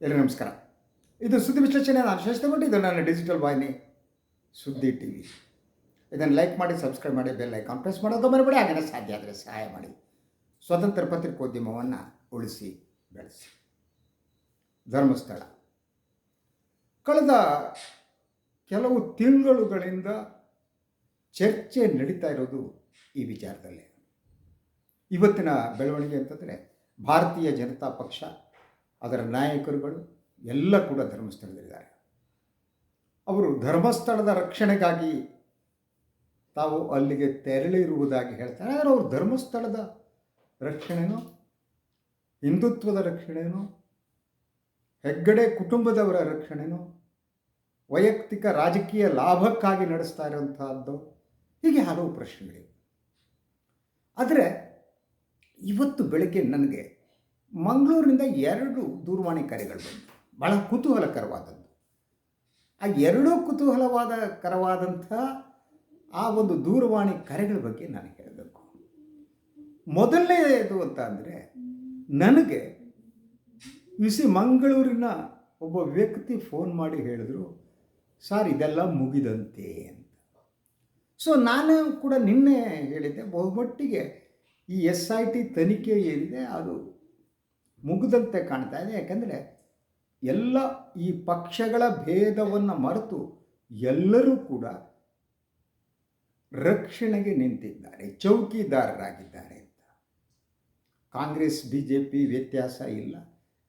ಎಲ್ಲರಿಗೂ ನಮಸ್ಕಾರ. ಇದು ಸುದ್ದಿ ವಿಶ್ಲೇಷಣೆ ನಾನು ಶ್ರೇಷ್ಠಗೊಂಡು ಇದು ನನ್ನ ಡಿಜಿಟಲ್ ವಾಹಿನಿ ಸುದ್ದಿ ಟಿ ವಿ ಇದನ್ನು ಲೈಕ್ ಮಾಡಿ ಸಬ್ಸ್ಕ್ರೈಬ್ ಮಾಡಿ ಬೆಲ್ ಐಕಾನ್ ಪ್ರೆಸ್ ಮಾಡೋದು ಮರಿಬೇಡಿ ಆಗಿನ ಸಾಧ್ಯ ಆದರೆ ಸಹಾಯ ಮಾಡಿ. ಸ್ವತಂತ್ರ ಪತ್ರಿಕೋದ್ಯಮವನ್ನು ಉಳಿಸಿ, ಬೆಳೆಸಿ. ಧರ್ಮಸ್ಥಳ. ಕಳೆದ ಕೆಲವು ತಿಂಗಳುಗಳಿಂದ ಚರ್ಚೆ ನಡೀತಾ ಇರೋದು ಈ ವಿಚಾರದಲ್ಲಿ. ಇವತ್ತಿನ ಬೆಳವಣಿಗೆ ಅಂತಂದರೆ, ಭಾರತೀಯ ಜನತಾ ಪಕ್ಷ ಅದರ ನಾಯಕರುಗಳು ಎಲ್ಲ ಕೂಡ ಧರ್ಮಸ್ಥಳದಲ್ಲಿದ್ದಾರೆ. ಅವರು ಧರ್ಮಸ್ಥಳದ ರಕ್ಷಣೆಗಾಗಿ ತಾವು ಅಲ್ಲಿಗೆ ತೆರಳಿರುವುದಾಗಿ ಹೇಳ್ತಾರೆ. ಆದರೆ ಅವರು ಧರ್ಮಸ್ಥಳದ ರಕ್ಷಣೆನೋ, ಹಿಂದುತ್ವದ ರಕ್ಷಣೆನೋ, ಹೆಗ್ಗಡೆ ಕುಟುಂಬದವರ ರಕ್ಷಣೆನೋ, ವೈಯಕ್ತಿಕ ರಾಜಕೀಯ ಲಾಭಕ್ಕಾಗಿ ನಡೆಸ್ತಾ ಇರುವಂತಹದ್ದು ಹೀಗೆ ಹಲವು ಪ್ರಶ್ನೆಗಳಿವೆ. ಆದರೆ ಇವತ್ತು ಬೆಳಗ್ಗೆ ನನಗೆ ಮಂಗಳೂರಿನಿಂದ ಎರಡು ದೂರವಾಣಿ ಕರೆಗಳು ಬಂತು ಬಹಳ ಕುತೂಹಲಕರವಾದದ್ದು. ಆ ಎರಡೂ ಕುತೂಹಲವಾದ ಕರವಾದಂಥ ಆ ಒಂದು ದೂರವಾಣಿ ಕರೆಗಳ ಬಗ್ಗೆ ನಾನು ಹೇಳಬೇಕು. ಮೊದಲನೇದು ಅಂತ ಅಂದರೆ, ನನಗೆ ಬಿಸಿ ಮಂಗಳೂರಿನ ಒಬ್ಬ ವ್ಯಕ್ತಿ ಫೋನ್ ಮಾಡಿ ಹೇಳಿದ್ರು, ಸರ್ ಇದೆಲ್ಲ ಮುಗಿದಂತೆ ಅಂತ. ಸೊ ನಾನು ಕೂಡ ನಿನ್ನೆ ಹೇಳಿದ್ದೆ, ಬಹುಮಟ್ಟಿಗೆ ಈ ಎಸ್ ಐ ಟಿ ತನಿಖೆ ಏನಿದೆ, ಅದು ಮುಗಿದಂತೆ ಕಾಣ್ತಾ ಇದೆ. ಯಾಕಂದರೆ ಎಲ್ಲ ಈ ಪಕ್ಷಗಳ ಭೇದವನ್ನು ಮರೆತು ಎಲ್ಲರೂ ಕೂಡ ರಕ್ಷಣೆಗೆ ನಿಂತಿದ್ದಾರೆ, ಚೌಕಿದಾರರಾಗಿದ್ದಾರೆ ಅಂತ. ಕಾಂಗ್ರೆಸ್ ಬಿ ಜೆ ಪಿ ವ್ಯತ್ಯಾಸ ಇಲ್ಲ.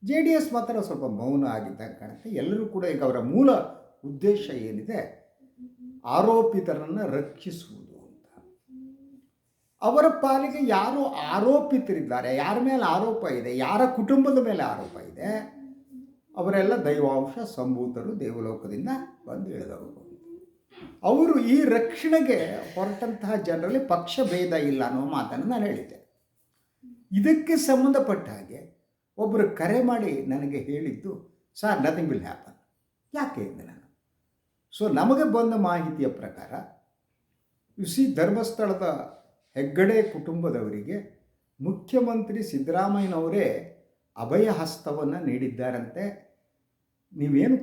ಜೆ ಡಿ ಎಸ್ ಮಾತ್ರ ಸ್ವಲ್ಪ ಮೌನ ಆಗಿದ್ದಾಗ ಕಾಣುತ್ತೆ. ಎಲ್ಲರೂ ಕೂಡ ಈಗ ಅವರ ಮೂಲ ಉದ್ದೇಶ ಏನಿದೆ, ಆರೋಪಿತರನ್ನು ರಕ್ಷಿಸುವುದು. ಅವರ ಪಾಲಿಗೆ ಯಾರು ಆರೋಪಿತರಿದ್ದಾರೆ, ಯಾರ ಮೇಲೆ ಆರೋಪ ಇದೆ, ಯಾರ ಕುಟುಂಬದ ಮೇಲೆ ಆರೋಪ ಇದೆ, ಅವರೆಲ್ಲ ದೈವಾಂಶ ಸಂಭೂತರು ದೇವಲೋಕದಿಂದ ಬಂದು ಇಳಿದವರು. ಅವರು ಈ ರಕ್ಷಣೆಗೆ ಹೊರಟಂತಹ ಜನರಲ್ಲಿ ಪಕ್ಷ ಭೇದ ಇಲ್ಲ ಅನ್ನೋ ಮಾತನ್ನು ನಾನು ಹೇಳಿದ್ದೆ. ಇದಕ್ಕೆ ಸಂಬಂಧಪಟ್ಟ ಹಾಗೆ ಒಬ್ಬರು ಕರೆ ಮಾಡಿ ನನಗೆ ಹೇಳಿದ್ದು ಸರ್ ನಥಿಂಗ್ ವಿಲ್ ಹ್ಯಾಪನ್ ಯಾಕೆ ಎಂದೆ ನಾನು? ಸೊ ನಮಗೆ ಬಂದ ಮಾಹಿತಿಯ ಪ್ರಕಾರ ಯು ಸಿ ಧರ್ಮಸ್ಥಳದ ಹೆಗ್ಗಡೆ ಕುಟುಂಬದವರಿಗೆ ಮುಖ್ಯಮಂತ್ರಿ ಸಿದ್ದರಾಮಯ್ಯನವರೇ ಅಭಯ ಹಸ್ತವನ್ನು ನೀಡಿದ್ದಾರಂತೆ. ನೀವೇನು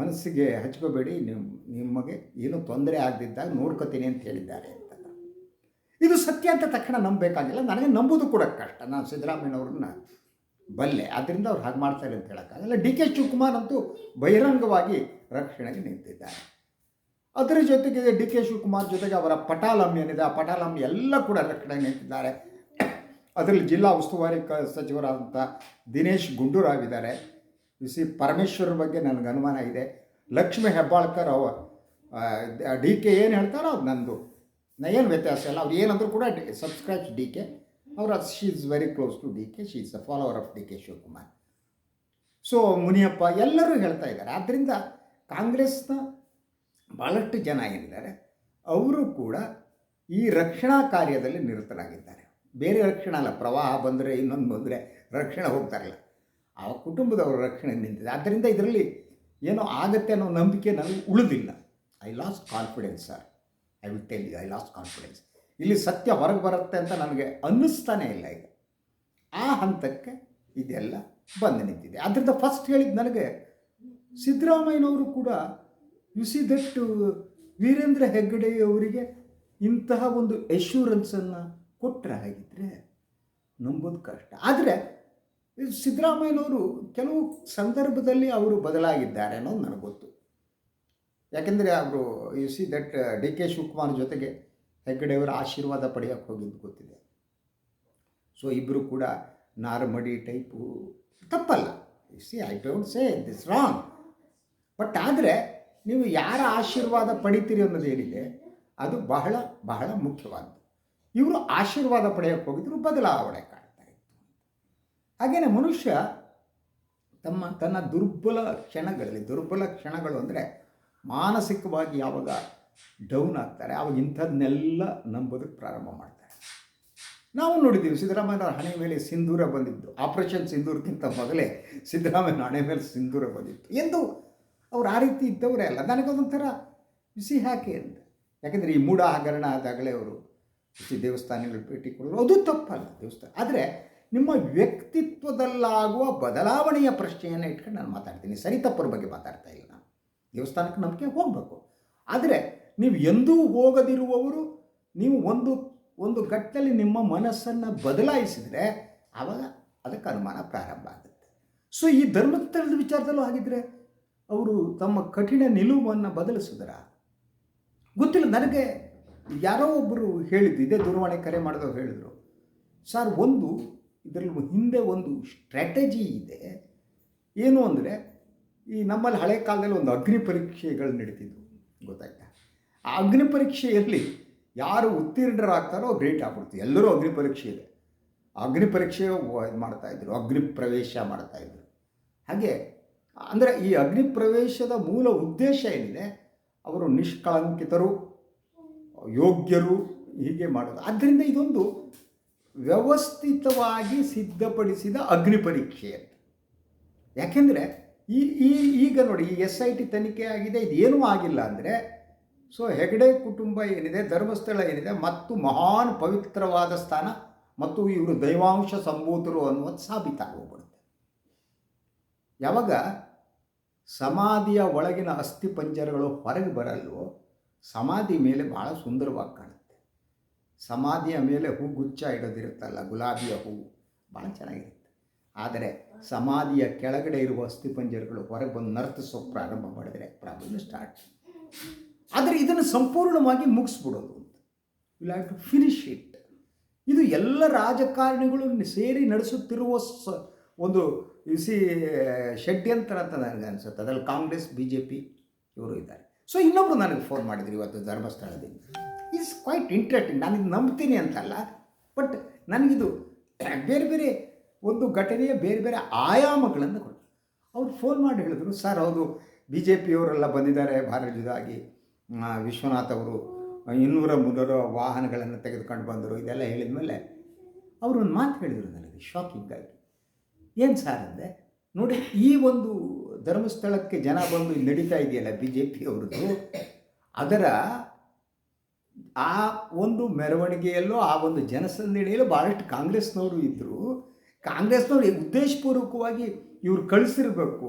ಮನಸ್ಸಿಗೆ ಹಚ್ಕೋಬೇಡಿ ನಿಮ್ಮ ನಿಮಗೆ ಏನು ತೊಂದರೆ ಆಗದಿದ್ದಾಗ ನೋಡ್ಕೋತೀನಿ ಅಂತ ಹೇಳಿದ್ದಾರೆ ಅಂತ. ಇದು ಸತ್ಯ ಅಂತ ತಕ್ಷಣ ನಂಬಬೇಕಾಗಿಲ್ಲ, ನನಗೆ ನಂಬುದು ಕೂಡ ಕಷ್ಟ. ನಾನು ಸಿದ್ದರಾಮಯ್ಯನವ್ರನ್ನ ಬಲ್ಲೆ ಆದ್ದರಿಂದ ಅವ್ರು ಹಾಗೆ ಮಾಡ್ತಾರೆ ಅಂತ ಹೇಳೋಕ್ಕಾಗಲ್ಲ. ಡಿ ಕೆ ಶಿವಕುಮಾರ್ ಅಂತೂ ಬಹಿರಂಗವಾಗಿ ರಕ್ಷಣೆಗೆ ನಿಂತಿದ್ದಾರೆ. ಅದರ ಜೊತೆಗೆ ಡಿ ಕೆ ಶಿವಕುಮಾರ್ ಜೊತೆಗೆ ಅವರ ಪಟಾಲಂ ಏನಿದೆ, ಆ ಪಟಾಲಂ ಎಲ್ಲ ಕೂಡ ರಕ್ಷಣೆ ನಿಂತಿದ್ದಾರೆ. ಅದರಲ್ಲಿ ಜಿಲ್ಲಾ ಉಸ್ತುವಾರಿ ಕ ಸಚಿವರಾದಂಥ ದಿನೇಶ್ ಗುಂಡೂರಾವ್ ಇದ್ದಾರೆ. ಸಿ ಪರಮೇಶ್ವರ ಬಗ್ಗೆ ನನಗೆ ಅನುಮಾನ ಇದೆ. ಲಕ್ಷ್ಮೀ ಹೆಬ್ಬಾಳ್ಕರ್ ಅವ ಡಿ ಕೆ ಏನು ಹೇಳ್ತಾರೋ ಅದು ನಂದು. ನಾ ಏನು ವ್ಯತ್ಯಾಸ ಇಲ್ಲ, ಅವ್ರು ಏನಂದ್ರೂ ಕೂಡ ಡಿ ಸಬ್ಸ್ಕ್ರೈಬ್ ಡಿ ಕೆ. ಅವರ she is very close to D K she is a follower of D K Shivakumar. So Muniyappa ಎಲ್ಲರೂ ಹೇಳ್ತಾ ಇದ್ದಾರೆ. ಆದ್ದರಿಂದ ಕಾಂಗ್ರೆಸ್ನ ಭಾಳಷ್ಟು ಜನ ಏನಿದ್ದಾರೆ, ಅವರು ಕೂಡ ಈ ರಕ್ಷಣಾ ಕಾರ್ಯದಲ್ಲಿ ನಿರತರಾಗಿದ್ದಾರೆ. ಬೇರೆ ರಕ್ಷಣೆ ಅಲ್ಲ, ಪ್ರವಾಹ ಬಂದರೆ ಇನ್ನೊಂದು ಬಂದರೆ ರಕ್ಷಣೆ ಹೋಗ್ತಾರಲ್ಲ ಆ ಕುಟುಂಬದವರ ರಕ್ಷಣೆ ನಿಂತಿದೆ. ಆದ್ದರಿಂದ ಇದರಲ್ಲಿ ಏನೋ ಆಗತ್ತೆ ಅನ್ನೋ ನಂಬಿಕೆ ನನಗೆ ಉಳಿದಿಲ್ಲ. I lost confidence sir I will tell you I lost confidence ಇಲ್ಲಿ ಸತ್ಯ ಹೊರಗೆ ಬರುತ್ತೆ ಅಂತ ನನಗೆ ಅನ್ನಿಸ್ತಾನೇ ಇಲ್ಲ ಈಗ. ಆ ಹಂತಕ್ಕೆ ಇದೆಲ್ಲ ಬಂದು ನಿಂತಿದೆ. ಆದ್ದರಿಂದ ಫಸ್ಟ್ ಹೇಳಿದ್ದು ನನಗೆ ಸಿದ್ದರಾಮಯ್ಯನವರು ಕೂಡ you see that Veerendra Heggade ಅವರಿಗೆ ಇಂತಹ ಒಂದು ಎಶ್ಯೂರೆನ್ಸನ್ನು ಕೊಟ್ಟರೆ ಹಾಗಿದ್ರೆ ನಂಬೋದು ಕಷ್ಟ. ಆದರೆ ಸಿದ್ದರಾಮಯ್ಯನವರು ಕೆಲವು ಸಂದರ್ಭದಲ್ಲಿ ಅವರು ಬದಲಾಗಿದ್ದಾರೆ ಅನ್ನೋದು ನನಗೆ ಗೊತ್ತು. ಯಾಕೆಂದರೆ ಅವರು you see that D K Shivakumar ಜೊತೆಗೆ ಹೆಗ್ಗಡೆಯವರ ಆಶೀರ್ವಾದ ಪಡೆಯೋಕ್ಕೆ ಹೋಗಿದ್ದು ಗೊತ್ತಿದೆ. ಸೊ ಇಬ್ಬರು ಕೂಡ ನಾರ್ಮಡಿ ಟೈಪು ತಪ್ಪಲ್ಲ. You see I don't say this wrong but ಆದರೆ ನೀವು ಯಾರ ಆಶೀರ್ವಾದ ಪಡಿತೀರಿ ಅನ್ನೋದು ಏನಿದೆ ಅದು ಬಹಳ ಬಹಳ ಮುಖ್ಯವಾದದ್ದು ಇವರು ಆಶೀರ್ವಾದ ಪಡೆಯೋಕ್ಕೆ ಹೋಗಿದ್ರು, ಬದಲಾವಣೆ ಕಾಣ್ತಾ ಇತ್ತು. ಮನುಷ್ಯ ತಮ್ಮ, ತನ್ನ ದುರ್ಬಲ ಕ್ಷಣಗಳಲ್ಲಿ, ದುರ್ಬಲ ಕ್ಷಣಗಳು ಅಂದರೆ ಮಾನಸಿಕವಾಗಿ ಯಾವಾಗ ಡೌನ್ ಆಗ್ತಾರೆ, ಅವಾಗ ಇಂಥದ್ದನ್ನೆಲ್ಲ ನಂಬೋದಕ್ಕೆ ಪ್ರಾರಂಭ ಮಾಡ್ತಾರೆ. ನಾವು ನೋಡಿದ್ದೀವಿ ಸಿದ್ದರಾಮಯ್ಯ ಹಣೆ ಮೇಲೆ ಸಿಂಧೂರ ಬಂದಿದ್ದು ಆಪರೇಷನ್ ಸಿಂಧೂರಕ್ಕಿಂತ ಮೊದಲೇ ಸಿದ್ದರಾಮಯ್ಯನ ಹಣೆ ಮೇಲೆ ಸಿಂಧೂರ ಬಂದಿತ್ತು. ಎಂದು ಅವ್ರು ಆ ರೀತಿ ಇದ್ದವರೇ ಅಲ್ಲ. ನನಗೊಂದೊಂಥರ ಬಿಸಿ ಹಾಕಿ ಅಂತ. ಯಾಕೆಂದರೆ ಈ ಮೂಢ ಹಗರಣ ಆದಾಗಲೇ ಅವರು ದೇವಸ್ಥಾನಗಳು ಭೇಟಿ ಕೊಡೋರು. ಅದು ತಪ್ಪಲ್ಲ ದೇವಸ್ಥಾನ. ಆದರೆ ನಿಮ್ಮ ವ್ಯಕ್ತಿತ್ವದಲ್ಲಾಗುವ ಬದಲಾವಣೆಯ ಪ್ರಶ್ನೆಯನ್ನು ಇಟ್ಕೊಂಡು ನಾನು ಮಾತಾಡ್ತೀನಿ. ಸರಿ ತಪ್ಪರ ಬಗ್ಗೆ ಮಾತಾಡ್ತಾ ಇಲ್ಲ ನಾನು. ದೇವಸ್ಥಾನಕ್ಕೆ ನಂಬಿಕೆ ಹೋಗಬೇಕು. ಆದರೆ ನೀವು ಎಂದೂ ಹೋಗದಿರುವವರು, ನೀವು ಒಂದು ಒಂದು ಗಟ್ಟಲ್ಲಿ ನಿಮ್ಮ ಮನಸ್ಸನ್ನು ಬದಲಾಯಿಸಿದರೆ ಆವಾಗ ಅದಕ್ಕೆ ಅನುಮಾನ ಪ್ರಾರಂಭ ಆಗುತ್ತೆ. ಸೊ ಈ ಧರ್ಮಸ್ಥಳದ ವಿಚಾರದಲ್ಲೂ ಆಗಿದ್ದರೆ ಅವರು ತಮ್ಮ ಕಠಿಣ ನಿಲುವನ್ನು ಬದಲಿಸಿದ್ರ? ಗೊತ್ತಿಲ್ಲ, ನನಗೆ ಯಾರೋ ಒಬ್ಬರು ಹೇಳಿದ್ದು, ಇದೇ ದೂರವಾಣಿ ಕರೆ ಮಾಡಿದವ್ರು ಹೇಳಿದರು. ಸರ್, ಒಂದು, ಇದರಲ್ಲಿ ಹಿಂದೆ ಒಂದು ಸ್ಟ್ರಾಟಜಿ ಇದೆ. ಏನು ಅಂದರೆ, ಈ ನಮ್ಮಲ್ಲಿ ಹಳೆ ಕಾಲದಲ್ಲಿ ಒಂದು ಅಗ್ನಿ ಪರೀಕ್ಷೆಗಳು ನಡೀತಿದ್ವು. ಗೊತ್ತಾಯ್ತಾ? ಆ ಅಗ್ನಿ ಪರೀಕ್ಷೆಯಲ್ಲಿ ಯಾರು ಉತ್ತೀರ್ಣರಾಗ್ತಾರೋ ಗ್ರೇಟ್ ಆಗ್ಬಿಡ್ತು. ಎಲ್ಲರೂ ಅಗ್ನಿ ಪರೀಕ್ಷೆ ಇದೆ. ಅಗ್ನಿ ಪರೀಕ್ಷೆ ಇದು ಮಾಡ್ತಾಯಿದ್ರು ಅಗ್ನಿ ಪ್ರವೇಶ ಮಾಡ್ತಾಯಿದ್ರು ಹಾಗೆ ಅಂದರೆ ಈ ಅಗ್ನಿ ಪ್ರವೇಶದ ಮೂಲ ಉದ್ದೇಶ ಏನಿದೆ? ಅವರು ನಿಷ್ಕಳಂಕಿತರು, ಯೋಗ್ಯರು ಹೀಗೆ ಮಾಡೋದು. ಆದ್ದರಿಂದ ಇದೊಂದು ವ್ಯವಸ್ಥಿತವಾಗಿ ಸಿದ್ಧಪಡಿಸಿದ ಅಗ್ನಿ ಪರೀಕ್ಷೆ ಯಾಕೆಂದರೆ ಈ ಈ, ಈಗ ನೋಡಿ, ಈ ಎಸ್ ಐ ಟಿ ತನಿಖೆ ಆಗಿದೆ ಇದೇನೂ ಆಗಿಲ್ಲ ಅಂದರೆ, ಸೊ ಹೆಗಡೆ ಕುಟುಂಬ ಏನಿದೆ, ಧರ್ಮಸ್ಥಳ ಏನಿದೆ, ಮತ್ತು ಮಹಾನ್ ಪವಿತ್ರವಾದ ಸ್ಥಾನ, ಮತ್ತು ಇವರು ದೈವಾಂಶ ಸಂಭೂತರು ಅನ್ನುವುದು ಸಾಬೀತಾಗೋಗ್ಬಿಡುತ್ತೆ ಯಾವಾಗ ಸಮಾಧಿಯ ಒಳಗಿನ ಅಸ್ಥಿಪಂಜರಗಳು ಹೊರಗೆ ಬರಲ್ವೋ, ಸಮಾಧಿ ಮೇಲೆ ಭಾಳ ಸುಂದರವಾಗಿ ಕಾಣುತ್ತೆ. ಸಮಾಧಿಯ ಮೇಲೆ ಹೂ ಗುಚ್ಛ ಇಡೋದಿರುತ್ತಲ್ಲ, ಗುಲಾಬಿಯ ಹೂ ಭಾಳ ಚೆನ್ನಾಗಿರುತ್ತೆ. ಆದರೆ ಸಮಾಧಿಯ ಕೆಳಗಡೆ ಇರುವ ಅಸ್ಥಿಪಂಜರಗಳು ಹೊರಗೆ ಬಂದು ನರ್ತಿಸೋ ಪ್ರಾರಂಭ ಮಾಡಿದರೆ ಪ್ರಾಬ್ಲಮ್ ಸ್ಟಾರ್ಟ್ ಆದರೆ ಇದನ್ನು ಸಂಪೂರ್ಣವಾಗಿ ಮುಗಿಸ್ಬಿಡೋದು ಅಂತ. Will have to finish it ಇದು ಎಲ್ಲ ರಾಜಕಾರಣಿಗಳು ಸೇರಿ ನಡೆಸುತ್ತಿರುವ ಸ, ಒಂದು ಸಿ ಷಡ್ಯಂತರ ಅಂತ ನನಗೆ ಅನಿಸುತ್ತೆ. ಅದರಲ್ಲಿ ಕಾಂಗ್ರೆಸ್ ಬಿ ಜೆ ಪಿ ಇವರು ಇದ್ದಾರೆ. ಸೊ ಇನ್ನೊಬ್ಬರು ನನಗೆ ಫೋನ್ ಮಾಡಿದ್ರು ಇವತ್ತು ಧರ್ಮಸ್ಥಳದಿಂದ. ಇಸ್ ಕ್ವೈಟ್ ಇಂಟ್ರೆಸ್ಟಿಂಗ್ ನಾನು ಇದು ನಂಬ್ತೀನಿ ಅಂತಲ್ಲ ಬಟ್ ನನಗಿದು ಬೇರೆ ಬೇರೆ ಒಂದು ಘಟನೆಯ ಬೇರೆ ಬೇರೆ ಆಯಾಮಗಳನ್ನು ಕೊಟ್ಟು ಅವ್ರು ಫೋನ್ ಮಾಡಿ ಹೇಳಿದ್ರು, ಸರ್ ಅವರು ಬಿ ಜೆ ಪಿಯವರೆಲ್ಲ ಬಂದಿದ್ದಾರೆ ಭಾರತದಾಗಿ ವಿಶ್ವನಾಥ್ ಅವರು ಇನ್ನೂರ ಮುನ್ನೂರ ವಾಹನಗಳನ್ನು ತೆಗೆದುಕೊಂಡು ಬಂದರು. ಇದೆಲ್ಲ ಹೇಳಿದ ಮೇಲೆ ಅವರು ಒಂದು ಮಾತು ಹೇಳಿದರು ನನಗೆ ಶಾಕಿಂಗ್ ಆಗಿ. ಏನು ಸಾರ್ ಅಂದರೆ ನೋಡಿ, ಈ ಒಂದು ಧರ್ಮಸ್ಥಳಕ್ಕೆ ಜನ ಬಂದು ನಡೀತಾ ಇದೆಯಲ್ಲ ಬಿ ಜೆ ಪಿ ಅವ್ರದ್ದು, ಅದರ ಆ ಒಂದು ಮೆರವಣಿಗೆಯಲ್ಲೋ ಆ ಒಂದು ಜನಸಂದಣಿಯಲ್ಲೂ ಭಾಳಷ್ಟು ಕಾಂಗ್ರೆಸ್ನವರು ಇದ್ದರು ಕಾಂಗ್ರೆಸ್ನವರು ಉದ್ದೇಶಪೂರ್ವಕವಾಗಿ ಇವ್ರು ಕಳಿಸಿರ್ಬೇಕು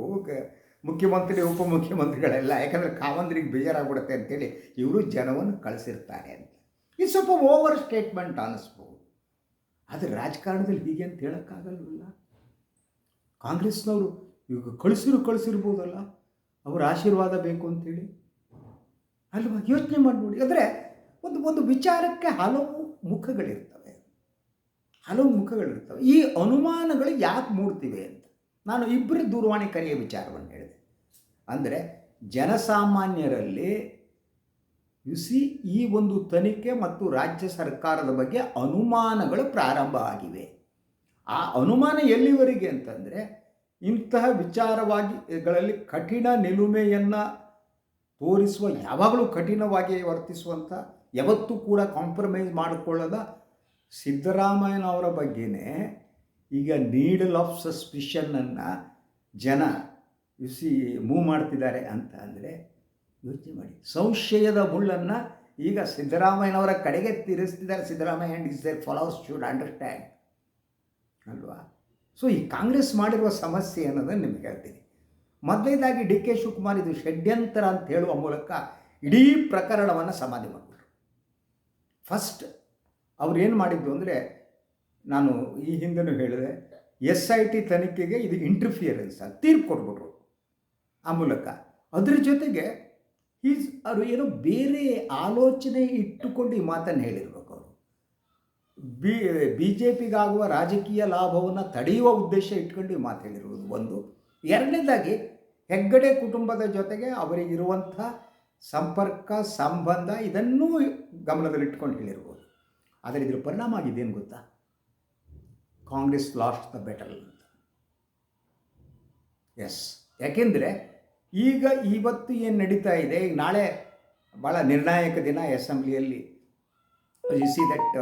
ಮುಖ್ಯಮಂತ್ರಿ, ಉಪಮುಖ್ಯಮಂತ್ರಿಗಳೆಲ್ಲ, ಯಾಕಂದರೆ ಕಾಮಂದ್ರಿಗೆ ಬೇಜಾರಾಗ್ಬಿಡುತ್ತೆ ಅಂತೇಳಿ ಇವರು ಜನವನ್ನು ಕಳಿಸಿರ್ತಾರೆ ಅಂತ. ಇದು ಸ್ವಲ್ಪ ಓವರ್ ಸ್ಟೇಟ್ಮೆಂಟ್ ಅನ್ನಿಸ್ಬೋದು ಆದರೆ ರಾಜಕಾರಣದಲ್ಲಿ ಹೀಗೆ ಅಂತ ಹೇಳೋಕ್ಕಾಗಲ್ವಲ್ಲ? ಕಾಂಗ್ರೆಸ್ನವರು ಇವಾಗ ಕಳಿಸಿರು ಕಳಿಸಿರ್ಬೋದಲ್ಲ, ಅವರ ಆಶೀರ್ವಾದ ಬೇಕು ಅಂತೇಳಿ. ಅಲ್ವಾ? ಯೋಚನೆ ಮಾಡಿ ನೋಡಿ. ಅಂದರೆ ಒಂದು ಒಂದು ವಿಚಾರಕ್ಕೆ ಹಲವು ಮುಖಗಳಿರ್ತವೆ. ಹಲವು ಮುಖಗಳಿರ್ತವೆ. ಈ ಅನುಮಾನಗಳು ಯಾಕೆ ಮೂಡ್ತಿವೆ ಅಂತ. ನಾನು ಇಬ್ಬರು ದೂರವಾಣಿ ಕರೆಯ ವಿಚಾರವನ್ನು ಹೇಳಿದೆ. ಅಂದರೆ ಜನಸಾಮಾನ್ಯರಲ್ಲಿ ಸಿ ಈ ಒಂದು ತನಿಖೆ ಮತ್ತು ರಾಜ್ಯ ಸರ್ಕಾರದ ಬಗ್ಗೆ ಅನುಮಾನಗಳು ಪ್ರಾರಂಭ ಆಗಿವೆ. ಆ ಅನುಮಾನ ಎಲ್ಲಿವರೆಗೆ ಅಂತಂದರೆ ಇಂತಹ ವಿಚಾರವಾಗಿಗಳಲ್ಲಿ ಕಠಿಣ ನಿಲುಮೆಯನ್ನು ತೋರಿಸುವ, ಯಾವಾಗಲೂ ಕಠಿಣವಾಗಿ ವರ್ತಿಸುವಂಥ ಯಾವತ್ತೂ ಕೂಡ ಕಾಂಪ್ರಮೈಸ್ ಮಾಡಿಕೊಳ್ಳದ ಸಿದ್ದರಾಮಯ್ಯನವರ ಬಗ್ಗೆನೇ ಈಗ ನೀಡಲ್ ಆಫ್ ಸಸ್ಪಿಷನ್ನನ್ನು ಜನ ಸಿ ಮೂವ್ ಮಾಡ್ತಿದ್ದಾರೆ ಅಂತ ಅಂದರೆ ಯೋಚನೆ ಮಾಡಿ. ಸಂಶಯದ ಮುಳ್ಳನ್ನು ಈಗ ಸಿದ್ದರಾಮಯ್ಯನವರ ಕಡೆಗೆ ತಿರುಗಿಸ್ತಿದ್ದಾರೆ Siddaramaiah and is there followers should understand ಅಲ್ವಾ? ಸೊ ಈ ಕಾಂಗ್ರೆಸ್ ಮಾಡಿರುವ ಸಮಸ್ಯೆ ಅನ್ನೋದನ್ನು ನಿಮಗೆ ಹೇಳ್ತೀನಿ. ಮೊದಲನೇದಾಗಿ ಡಿ ಕೆ ಶಿವಕುಮಾರ್ ಇದು ಷಡ್ಯಂತರ ಅಂತ ಹೇಳುವ ಮೂಲಕ ಇಡೀ ಪ್ರಕರಣವನ್ನು ಸಮಾಧಿ ಮಾಡಿಬಿಟ್ರು. ಫಸ್ಟ್ ಅವ್ರು ಏನು ಮಾಡಿದ್ದು ಅಂದರೆ, ನಾನು ಈ ಹಿಂದೆನೂ ಹೇಳಿದೆ, ಎಸ್ ಐ ಟಿ ತನಿಖೆಗೆ ಇದು ಇಂಟರ್ಫಿಯರೆನ್ಸ್ ಅಂತ ತೀರ್ಪು ಕೊಟ್ಬಿಟ್ರು. ಆ ಮೂಲಕ. ಅದ್ರ ಜೊತೆಗೆ ಈಸ್ ಅವರು ಏನೋ ಬೇರೆ ಆಲೋಚನೆ ಇಟ್ಟುಕೊಂಡು ಈ ಮಾತನ್ನು ಅವರು ಬಿ ಬಿ ಜೆ ಪಿಗಾಗುವ ರಾಜಕೀಯ ಲಾಭವನ್ನು ತಡೆಯುವ ಉದ್ದೇಶ ಇಟ್ಕೊಂಡು ಈ ಮಾತು ಹೇಳಿರುವುದು ಒಂದು. ಎರಡನೇದಾಗಿ, ಹೆಗ್ಗಡೆ ಕುಟುಂಬದ ಜೊತೆಗೆ ಅವರಿಗಿರುವಂಥ ಸಂಪರ್ಕ, ಸಂಬಂಧ ಇದನ್ನೂ ಗಮನದಲ್ಲಿಟ್ಕೊಂಡು ಹೇಳಿರ್ಬೋದು ಆದರೆ ಇದರ ಪರಿಣಾಮ ಆಗಿದ್ದೇನು ಗೊತ್ತಾ? ಕಾಂಗ್ರೆಸ್ ಲಾಸ್ಟ್ ದ ಬೆಟಲ್ ಅಂತ. ಎಸ್ ಯಾಕೆಂದರೆ ಈಗ ಇವತ್ತು ಏನು ನಡೀತಾ ಇದೆ? ನಾಳೆ ಭಾಳ ನಿರ್ಣಾಯಕ ದಿನ ಅಸೆಂಬ್ಲಿಯಲ್ಲಿ. ಸಿ ದಟ್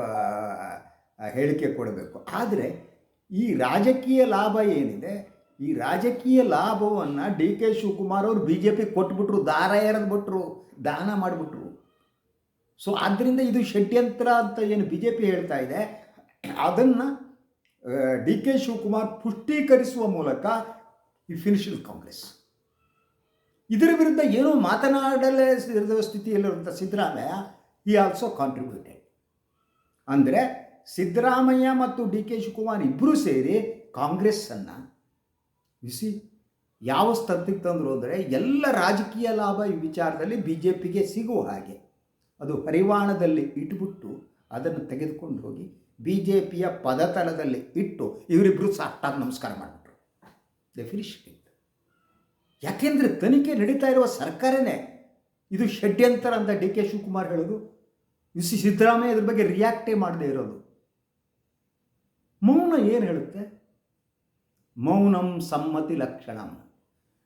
ಹೇಳಿಕೆ ಕೊಡಬೇಕು. ಆದರೆ ಈ ರಾಜಕೀಯ ಲಾಭ ಏನಿದೆ? ಈ ರಾಜಕೀಯ ಲಾಭವನ್ನು ಡಿ ಕೆ ಶಿವಕುಮಾರ್ ಅವರು ಬಿ ಜೆ ಪಿ ಕೊಟ್ಬಿಟ್ರು, ದಾರ ಎರೆದ್ಬಿಟ್ರು ದಾನ ಮಾಡಿಬಿಟ್ರು. ಸೊ ಆದ್ದರಿಂದ ಇದು ಷಡ್ಯಂತ್ರ ಅಂತ ಏನು ಬಿ ಜೆ ಪಿ ಹೇಳ್ತಾ ಇದೆ. ಅದನ್ನು ಡಿ ಕೆ ಶಿವಕುಮಾರ್ ಪುಷ್ಟೀಕರಿಸುವ ಮೂಲಕ ಈ ಫಿನಿಶ್ ಕಾಂಗ್ರೆಸ್ ಇದರ ವಿರುದ್ಧ ಏನೋ ಮಾತನಾಡಲೇ ಸ್ಥಿತಿಯಲ್ಲಿರುವಂಥ ಸಿದ್ದರಾಮಯ್ಯ ಈ ಆಲ್ಸೋ ಕಾಂಟ್ರಿಬ್ಯೂಟೆಡ್ ಅಂದರೆ ಸಿದ್ದರಾಮಯ್ಯ ಮತ್ತು ಡಿ ಕೆ ಶಿವಕುಮಾರ್ ಇಬ್ಬರೂ ಸೇರಿ ಕಾಂಗ್ರೆಸ್ಸನ್ನು ಬಿಸಿ ಯಾವ ಸ್ಥಳಕ್ಕೆ ತಂದರು ಅಂದರೆ ಎಲ್ಲ ರಾಜಕೀಯ ಲಾಭ ಈ ವಿಚಾರದಲ್ಲಿ ಬಿ ಜೆ ಪಿಗೆ ಸಿಗುವ ಹಾಗೆ. ಅದು ಹರಿವಾಣದಲ್ಲಿ ಇಟ್ಬಿಟ್ಟು ಅದನ್ನು ತೆಗೆದುಕೊಂಡು ಹೋಗಿ ಬಿ ಜೆ ಪಿಯ ಪದತಲದಲ್ಲಿ ಇಟ್ಟು ಇವರಿಬ್ಬರು ಸಾಷ್ಟಾಂಗ ನಮಸ್ಕಾರ ಮಾಡಿಬಿಟ್ರು. ಇಟ್ ಯಾಕೆಂದರೆ ತನಿಖೆ ನಡೀತಾ ಇರುವ ಸರ್ಕಾರನೇ ಇದು ಷಡ್ಯಂತರ ಅಂತ ಡಿ ಕೆ ಶಿವಕುಮಾರ್ ಹೇಳೋದು. ಸಿ ಸಿದ್ದರಾಮಯ್ಯ ಇದ್ರ ಬಗ್ಗೆ ರಿಯಾಕ್ಟೇ ಮಾಡದೇ ಇರೋದು. ಮೌನ ಏನು ಹೇಳುತ್ತೆ? ಮೌನಂ ಸಮ್ಮತಿ ಲಕ್ಷಣಂ.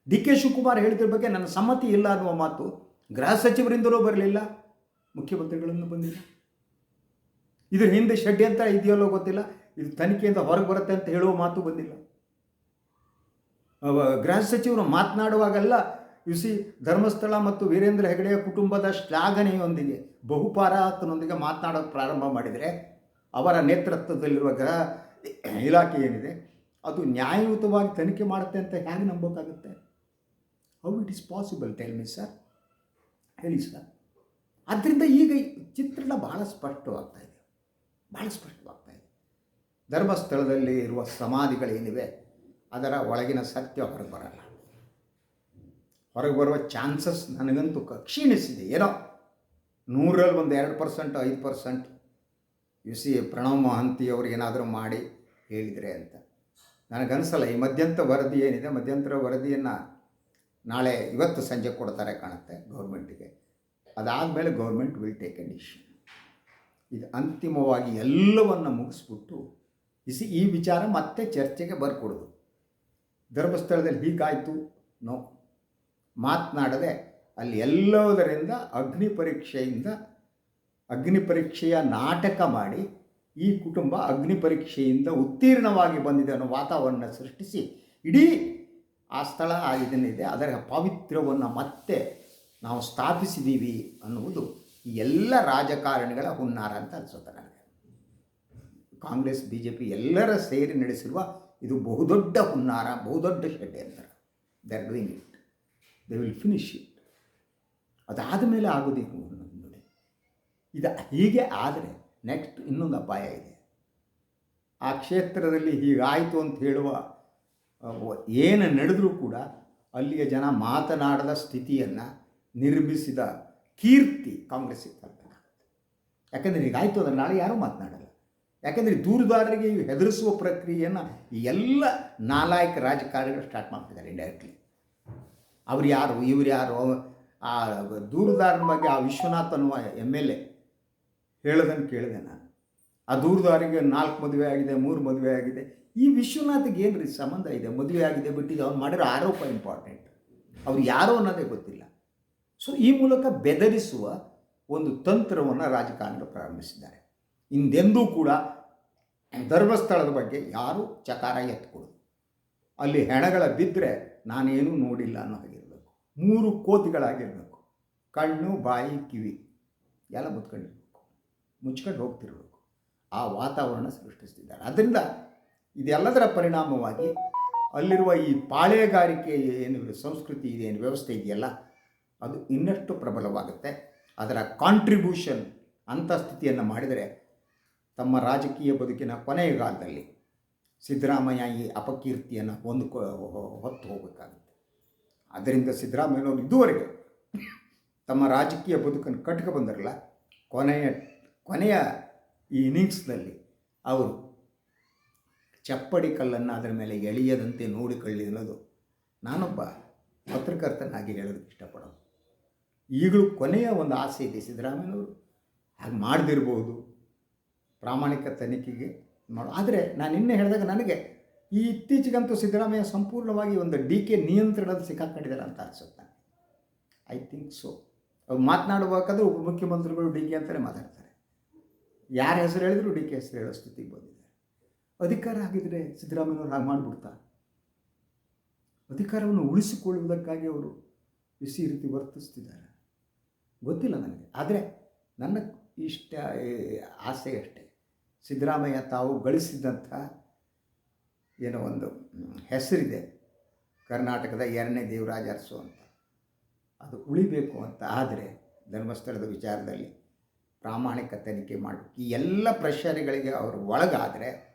ಡಿ ಕೆ ಶಿವಕುಮಾರ್ ಹೇಳಿದ್ರ ಬಗ್ಗೆ ನನ್ನ ಸಮ್ಮತಿ ಇಲ್ಲ ಅನ್ನುವ ಮಾತು ಗೃಹ ಸಚಿವರಿಂದಲೂ ಬರಲಿಲ್ಲ ಮುಖ್ಯಮಂತ್ರಿಗಳನ್ನು ಬಂದಿಲ್ಲ. ಇದ್ರ ಹಿಂದೆ ಷಡ್ಯಂತರ ಇದೆಯಲ್ಲೋ ಗೊತ್ತಿಲ್ಲ, ಇದು ತನಿಖೆಯಿಂದ ಹೊರಗೆ ಬರುತ್ತೆ ಅಂತ ಹೇಳುವ ಮಾತು ಬಂದಿಲ್ಲ. ಗೃಹ ಸಚಿವರು ಮಾತನಾಡುವಾಗೆಲ್ಲ ಸಿ ಧರ್ಮಸ್ಥಳ ಮತ್ತು ವೀರೇಂದ್ರ ಹೆಗಡೆಯ ಕುಟುಂಬದ ಶ್ಲಾಘನೆಯೊಂದಿಗೆ ಬಹುಪಾರಾತನೊಂದಿಗೆ ಮಾತನಾಡೋಕೆ ಪ್ರಾರಂಭ ಮಾಡಿದರೆ, ಅವರ ನೇತೃತ್ವದಲ್ಲಿರುವ ಗ್ರಹ ಇಲಾಖೆ ಏನಿದೆ, ಅದು ನ್ಯಾಯಯುತವಾಗಿ ತನಿಖೆ ಮಾಡುತ್ತೆ ಅಂತ ಹೇಗೆ ನಂಬೋಕ್ಕಾಗುತ್ತೆ? How it is possible tell me sir ಹೇಳಿ ಸರ್ ಆದ್ದರಿಂದ ಈಗ ಚಿತ್ರಣ ಬಹಳ ಸ್ಪಷ್ಟವಾಗ್ತಾ ಇದೆ. ಬಹಳ ಸ್ಪಷ್ಟವಾಗ್ತಾ ಇದೆ. ಧರ್ಮಸ್ಥಳದಲ್ಲಿ ಇರುವ ಸಮಾಧಿಗಳೇನಿವೆ, ಅದರ ಒಳಗಿನ ಸತ್ಯ ಹೊರಗೆ ಬರಲ್ಲ. ಹೊರಗೆ ಬರುವ ಚಾನ್ಸಸ್ ನನಗಂತೂ ಕ್ಷೀಣಿಸಿದೆ. ಏನೋ ನೂರಲ್ಲಿ ಒಂದು ಎರಡು ಪರ್ಸೆಂಟ್, ಐದು percent you see Pranav Mohanty ಅವ್ರು ಏನಾದರೂ ಮಾಡಿ ಹೇಳಿದರೆ ಅಂತ. ನನಗನ್ಸಲ್ಲ, ಈ ಮಧ್ಯಂತರ ವರದಿ ಏನಿದೆ, ಮಧ್ಯಂತರ ವರದಿಯನ್ನು ನಾಳೆ ಇವತ್ತು ಸಂಜೆ ಕೊಡ್ತಾರೆ ಕಾಣುತ್ತೆ ಗೌರ್ಮೆಂಟಿಗೆ. ಅದಾದಮೇಲೆ government will take a decision. ಇದು ಅಂತಿಮವಾಗಿ ಎಲ್ಲವನ್ನು ಮುಗಿಸ್ಬಿಟ್ಟು ಇಸಿ ಈ ವಿಚಾರ ಮತ್ತೆ ಚರ್ಚೆಗೆ ಬರ್ಕೊಡೋದು ಧರ್ಮಸ್ಥಳದಲ್ಲಿ ಹೀಗಾಯಿತು, ನೋ ಮಾತನಾಡದೆ ಅಲ್ಲಿ ಎಲ್ಲೋದರಿಂದ ಅಗ್ನಿ ಪರೀಕ್ಷೆಯಿಂದ ಅಗ್ನಿ ಪರೀಕ್ಷೆಯ ನಾಟಕ ಮಾಡಿ ಈ ಕುಟುಂಬ ಅಗ್ನಿ ಪರೀಕ್ಷೆಯಿಂದ ಉತ್ತೀರ್ಣವಾಗಿ ಬಂದಿದೆ ಅನ್ನೋ ವಾತಾವರಣ ಸೃಷ್ಟಿಸಿ ಇಡೀ ಆ ಸ್ಥಳ ಆ ಇದನ್ನಿದೆ. ಅದರ ಪಾವಿತ್ರ್ಯವನ್ನು ಮತ್ತೆ ನಾವು ಸ್ಥಾಪಿಸಿದ್ದೀವಿ ಅನ್ನುವುದು ಈ ಎಲ್ಲ ರಾಜಕಾರಣಿಗಳ ಹುನ್ನಾರ ಅಂತ ಅನಿಸುತ್ತೆ ನನಗೆ. ಕಾಂಗ್ರೆಸ್ ಬಿ ಜೆ ಪಿ ಎಲ್ಲರ ಸೇರಿ ನಡೆಸಿರುವ ಇದು ಬಹುದೊಡ್ಡ ಹುನ್ನಾರ, ಬಹುದೊಡ್ಡ ಷಡ್ಯಂತರ they are doing it they will finish it ಅದಾದ ಮೇಲೆ ಆಗೋದೇನು ನೋಡಿ ಇದು ಹೀಗೆ ಆದರೆ ನೆಕ್ಸ್ಟ್ ಇನ್ನೊಂದು ಅಪಾಯ ಇದೆ. ಆ ಕ್ಷೇತ್ರದಲ್ಲಿ ಹೀಗಾಯಿತು ಅಂತ ಹೇಳುವ ಏನು ನಡೆದರೂ ಕೂಡ ಅಲ್ಲಿಯ ಜನ ಮಾತನಾಡದ ಸ್ಥಿತಿಯನ್ನು ನಿರ್ಮಿಸಿದ ಕೀರ್ತಿ ಕಾಂಗ್ರೆಸ್ಸಿಗೆ ತರಬೇಕಾಗುತ್ತೆ. ಯಾಕೆಂದರೆ ಹೀಗಾಯಿತು ಅಂದರೆ ನಾಳೆ ಯಾರೂ ಮಾತನಾಡಲ್ಲ. ಯಾಕೆಂದರೆ ದೂರುದಾರರಿಗೆ ಹೆದರಿಸುವ ಪ್ರಕ್ರಿಯೆಯನ್ನು ಎಲ್ಲ ನಾಲಾಯಕ ರಾಜಕಾರಣಿಗಳು ಸ್ಟಾರ್ಟ್ ಮಾಡ್ತಿದ್ದಾರೆ ಇಂಡೈರೆಕ್ಟ್ಲಿ ಅವ್ರು ಯಾರು? ಇವ್ರು ಯಾರು? ಆ ದೂರದಾರನ ಬಗ್ಗೆ ಆ ವಿಶ್ವನಾಥ್ ಅನ್ನುವ ಎಂ ಎಲ್ ಎ ಹೇಳೋದನ್ನು ಕೇಳಿದೆ ನಾನು. ಆ ದೂರದಾರಿಗೆ ನಾಲ್ಕು ಮದುವೆ ಆಗಿದೆ, ಮೂರು ಮದುವೆ ಆಗಿದೆ. ಈ ವಿಶ್ವನಾಥಿಗೆ ಏನು ರೀ ಸಂಬಂಧ ಇದೆ? ಮದುವೆ ಆಗಿದೆ ಬಿಟ್ಟಿದೆ, ಅವ್ನು ಮಾಡಿರೋ ಆರೋಪ ಇಂಪಾರ್ಟೆಂಟ್ ಅವ್ರು ಯಾರೋ ಅನ್ನೋದೇ ಗೊತ್ತಿಲ್ಲ. ಸೊ ಈ ಮೂಲಕ ಬೆದರಿಸುವ ಒಂದು ತಂತ್ರವನ್ನು ರಾಜಕಾರಣಿಗಳು ಪ್ರಾರಂಭಿಸಿದ್ದಾರೆ. ಹಿಂದೆಂದೂ ಕೂಡ ಧರ್ಮಸ್ಥಳದ ಬಗ್ಗೆ ಯಾರೂ ಚಕಾರ ಎತ್ಕೊಡು ಅಲ್ಲಿ ಹೆಣಗಳ ಬಿದ್ದರೆ ನಾನೇನೂ ನೋಡಿಲ್ಲ ಅನ್ನೋ ಮೂರು ಕೋತಿಗಳಾಗಿರಬೇಕು. ಕಣ್ಣು, ಬಾಯಿ, ಕಿವಿ ಎಲ್ಲ ಮುತ್ಕೊಂಡಿರ್ಬೇಕು. ಮುಚ್ಕೊಂಡು ಹೋಗ್ತಿರ್ಬೇಕು. ಆ ವಾತಾವರಣ ಸೃಷ್ಟಿಸ್ತಿದ್ದಾರೆ. ಅದರಿಂದ ಇದೆಲ್ಲದರ ಪರಿಣಾಮವಾಗಿ ಅಲ್ಲಿರುವ ಈ ಪಾಳೆಗಾರಿಕೆ ಏನು ಸಂಸ್ಕೃತಿ ಇದೆ, ಏನು ವ್ಯವಸ್ಥೆ ಇದೆಯಲ್ಲ, ಅದು ಇನ್ನಷ್ಟು ಪ್ರಬಲವಾಗುತ್ತೆ. ಅದರ ಕಾಂಟ್ರಿಬ್ಯೂಷನ್ ಅಂಥ ಸ್ಥಿತಿಯನ್ನು ಮಾಡಿದರೆ ತಮ್ಮ ರಾಜಕೀಯ ಬದುಕಿನ ಕೊನೆಯ ಕಾಲದಲ್ಲಿ ಸಿದ್ದರಾಮಯ್ಯ ಈ ಅಪಕೀರ್ತಿಯನ್ನು ಹೊಂದ್ಕೊ ಹೊತ್ತು ಹೋಗಬೇಕಾಗುತ್ತೆ. ಆದ್ದರಿಂದ ಸಿದ್ದರಾಮಯ್ಯನವರು ಇದುವರೆಗೆ ತಮ್ಮ ರಾಜಕೀಯ ಬದುಕನ್ನು ಕಟ್ಕೊ ಬಂದಿರಲ್ಲ, ಕೊನೆಯ ಕೊನೆಯ ಈ ಇನ್ನಿಂಗ್ಸ್ನಲ್ಲಿ ಅವರು ಚಪ್ಪಡಿ ಕಲ್ಲನ್ನು ಅದರ ಮೇಲೆ ಎಳೆಯದಂತೆ ನೋಡಿಕೊಳ್ಳಿರೋದು ನಾನೊಬ್ಬ ಪತ್ರಕರ್ತನಾಗಿ ಹೇಳೋದಕ್ಕೆ ಇಷ್ಟಪಡೋದು. ಈಗಲೂ ಕೊನೆಯ ಒಂದು ಆಸೆ ಇದೆ ಸಿದ್ದರಾಮಯ್ಯನವರು. ಹಾಗೆ ಮಾಡದಿರ್ಬೋದು, ಪ್ರಾಮಾಣಿಕ ತನಿಖೆಗೆ ಮಾಡು ಆದರೆ ನಾನು ನಿನ್ನೆ ಹೇಳಿದಾಗ ನನಗೆ ಈ ಇತ್ತೀಚೆಗಂತೂ ಸಿದ್ದರಾಮಯ್ಯ ಸಂಪೂರ್ಣವಾಗಿ ಒಂದು ಡಿ ಕೆ ನಿಯಂತ್ರಣದ ಸಿಕ್ಕಾಕೊಂಡಿದ್ದಾರೆ ಅಂತ ಅನಿಸುತ್ತೆ. ಐ ಥಿಂಕ್ ಸೊ ಅವ್ರು ಮಾತನಾಡುವಾಗಾದ್ರೆ ಉಪಮುಖ್ಯಮಂತ್ರಿಗಳು ಡಿ ಕೆ ಅಂತಲೇ ಮಾತಾಡ್ತಾರೆ. ಯಾರ ಹೆಸರು ಹೇಳಿದ್ರು ಡಿ ಕೆ ಹೆಸರು ಹೇಳೋ ಸ್ಥಿತಿಗೆ ಬಂದಿದೆ ಅಧಿಕಾರ ಆಗಿದ್ರೆ ಸಿದ್ದರಾಮಯ್ಯವ್ರು ಹಾಗೆ ಮಾಡಿಬಿಡ್ತಾ? ಅಧಿಕಾರವನ್ನು ಉಳಿಸಿಕೊಳ್ಳುವುದಕ್ಕಾಗಿ ಅವರು ಬಿಸಿ ರೀತಿ ವರ್ತಿಸ್ತಿದ್ದಾರೆ. ಗೊತ್ತಿಲ್ಲ ನನಗೆ. ಆದರೆ ನನ್ನ ಇಷ್ಟ, ಆಸೆ ಅಷ್ಟೇ. ಸಿದ್ದರಾಮಯ್ಯ ತಾವು ಗಳಿಸಿದಂಥ ಏನೋ ಒಂದು ಹೆಸರಿದೆ. ಕರ್ನಾಟಕದ ಎರಡನೇ ದೇವರಾಜ ಅರಸು ಅಂತ. ಅದು ಉಳಿಬೇಕು ಅಂತ ಆದರೆ ಧರ್ಮಸ್ಥಳದ ವಿಚಾರದಲ್ಲಿ ಪ್ರಾಮಾಣಿಕ ತನಿಖೆ ಮಾಡಬೇಕು ಈ ಎಲ್ಲ ಪ್ರೆಷರ್ಗಳಿಗೆ ಅವರು ಒಳಗಾದರೆ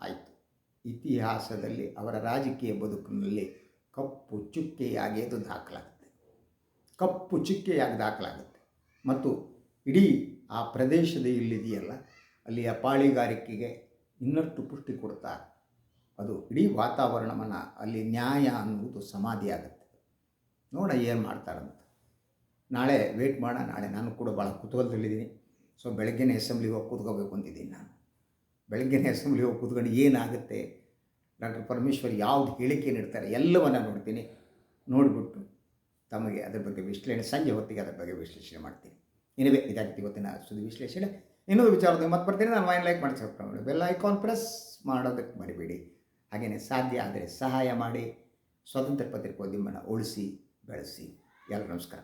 ಆಯಿತು. ಇತಿಹಾಸದಲ್ಲಿ ಅವರ ರಾಜಕೀಯ ಬದುಕಿನಲ್ಲಿ ಕಪ್ಪು ಚುಕ್ಕೆಯಾಗಿ ಅದು ದಾಖಲಾಗುತ್ತೆ. ಕಪ್ಪು ಚುಕ್ಕೆಯಾಗಿ ದಾಖಲಾಗುತ್ತೆ. ಮತ್ತು ಇಡೀ ಆ ಪ್ರದೇಶದ ಇಲ್ಲಿದೆಯಲ್ಲ ಅಲ್ಲಿಯ ಪಾಳಿಗಾರಿಕೆಗೆ ಇನ್ನಷ್ಟು ಪುಷ್ಟಿ ಕೊಡ್ತಾರೆ ಅದು ಇಡೀ ವಾತಾವರಣವನ್ನು ಅಲ್ಲಿ ನ್ಯಾಯ ಅನ್ನುವುದು ಸಮಾಧಿ ಆಗುತ್ತೆ ನೋಡ ಏನು ಮಾಡ್ತಾರಂತ. ನಾಳೆ ವೇಟ್ ಮಾಡೋಣ ನಾಳೆ ನಾನು ಕೂಡ ಭಾಳ ಕುತೂಹಲದಲ್ಲಿದ್ದೀನಿ. ಸೊ ಬೆಳಗ್ಗೆನೇ ಅಸೆಂಬ್ಲಿಗೆ ಹೋಗಿ ಕೂತ್ಕೋಬೇಕು ಅಂತಿದ್ದೀನಿ ನಾನು. ಬೆಳಗ್ಗೆನೇ ಅಸೆಂಬ್ಲಿಗೆ ಹೋಗಿ ಕೂತ್ಕೊಂಡು ಏನಾಗುತ್ತೆ? ಡಾಕ್ಟರ್ ಪರಮೇಶ್ವರ್ ಯಾವ್ದು ಹೇಳಿಕೆ ನೀಡ್ತಾರೆ ಎಲ್ಲವನ್ನು ನೋಡ್ತೀನಿ. ನೋಡಿಬಿಟ್ಟು ತಮಗೆ ಅದರ ಬಗ್ಗೆ ವಿಶ್ಲೇಷಣೆ, ಸಂಜೆ ಹೊತ್ತಿಗೆ ಅದರ ಬಗ್ಗೆ ವಿಶ್ಲೇಷಣೆ ಮಾಡ್ತೀನಿ. ಇನ್ನೇ ಇದಾಗುತ್ತೆ ಇವತ್ತಿನ ಸುದ್ದಿ ವಿಶ್ಲೇಷಣೆ. ಇನ್ನೊಂದು ವಿಚಾರದಲ್ಲಿ ಮತ್ತೆ ಬರ್ತೀನಿ. ನಾನು ವೈನ್ ಲೈಕ್ ಮಾಡಿ. ಸಬ್ಸ್ಕ್ರೈಬ್ ಬೆಲ್ ಐಕಾನ್ ಪ್ರೆಸ್ ಮಾಡೋದಕ್ಕೆ ಮರಿಬೇಡಿ. ಹಾಗೆಯೇ ಸಾಧ್ಯ ಆದರೆ ಸಹಾಯ ಮಾಡಿ ಸ್ವಾತಂತ್ರ್ಯ ಪತ್ರಿಕೋದ್ಯಮನ ಉಳಿಸಿ ಬೆಳೆಸಿ. ಎಲ್ಲರೂ ನಮಸ್ಕಾರ.